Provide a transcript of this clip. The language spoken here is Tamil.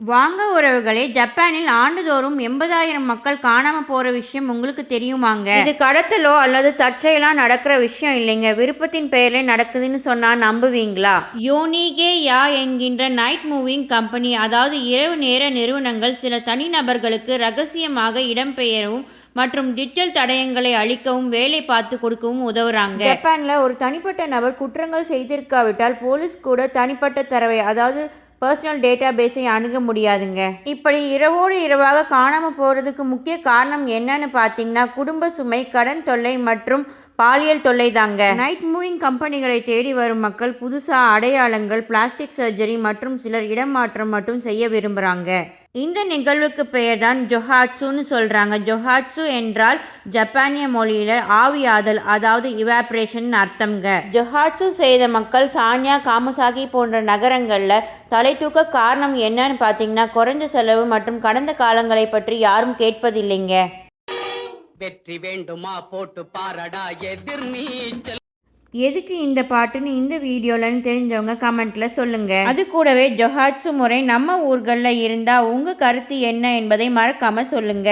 வாங்க உறவுகளே ஜப்பானில் ஆண்டுதோறும் எண்பதாயிரம் மக்கள் காணாம போற விஷயம் உங்களுக்கு தெரியுமாங்க? இது கடத்தலோ அல்லது தற்செயலா நடக்கிற விஷயம் இல்லைங்க. விருப்பத்தின் பெயரிலே நடக்குதுன்னு சொன்னா நம்புவீங்களா? யோனிகே யா என்கின்ற நைட் மூவிங் கம்பெனி அதாவது இரவு நேர நிறுவனங்கள் சில தனிநபர்களுக்கு ரகசியமாக இடம்பெயரவும் மற்றும் டிஜிட்டல் தடயங்களை அழிக்கவும் வேலை பார்த்து கொடுக்கவும் உதவுறாங்க. ஜப்பான்ல ஒரு தனிப்பட்ட நபர் குற்றங்கள் செய்திருக்காவிட்டால் போலீஸ் கூட தனிப்பட்ட தரவை அதாவது பர்சனல் டேட்டா பேஸை அணுக முடியாதுங்க. இப்படி இரவோடு இரவாக காணாமல் போகிறதுக்கு முக்கிய காரணம் என்னன்னு பார்த்தீங்கன்னா குடும்ப சுமை கடன் தொல்லை மற்றும் பாலியல் தொல்லை தாங்க. நைட் மூவிங் கம்பெனிகளை தேடி வரும் மக்கள் புதுசாக அடையாளங்கள் பிளாஸ்டிக் சர்ஜரி மற்றும் சிலர் இடமாற்றம் மட்டும் செய்ய விரும்புகிறாங்க இந்த நிகழ்வுக்கு பெயர் தான் ஜொஹாட்சுன்னு சொல்கிறாங்க ஜொஹாட்சு என்றால் ஜப்பானிய மொழியில் ஆவியாதல் அதாவது இவாப்ரேஷன் அர்த்தம்ங்க. ஜொஹாட்சு செய்த மக்கள் சானியா காமசாகி போன்ற நகரங்களில் தலை தூக்க காரணம் என்னன்னு பார்த்தீங்கன்னா குறைஞ்ச செலவு மற்றும் கடந்த காலங்களை பற்றி யாரும் கேட்பதில்லைங்க. வெற்றி வேண்டுமா போட்டு பாரடா எதிர் நீச்சல். எதுக்கு இந்த பாட்டுன்னு இந்த வீடியோலன்னு தெரிஞ்சவங்க கமெண்ட்ல சொல்லுங்க. அது கூடவே ஜொஹாட்சு முறை நம்ம ஊர்களில் இருந்தால் உங்கள் கருத்து என்ன என்பதை மறக்காம சொல்லுங்க.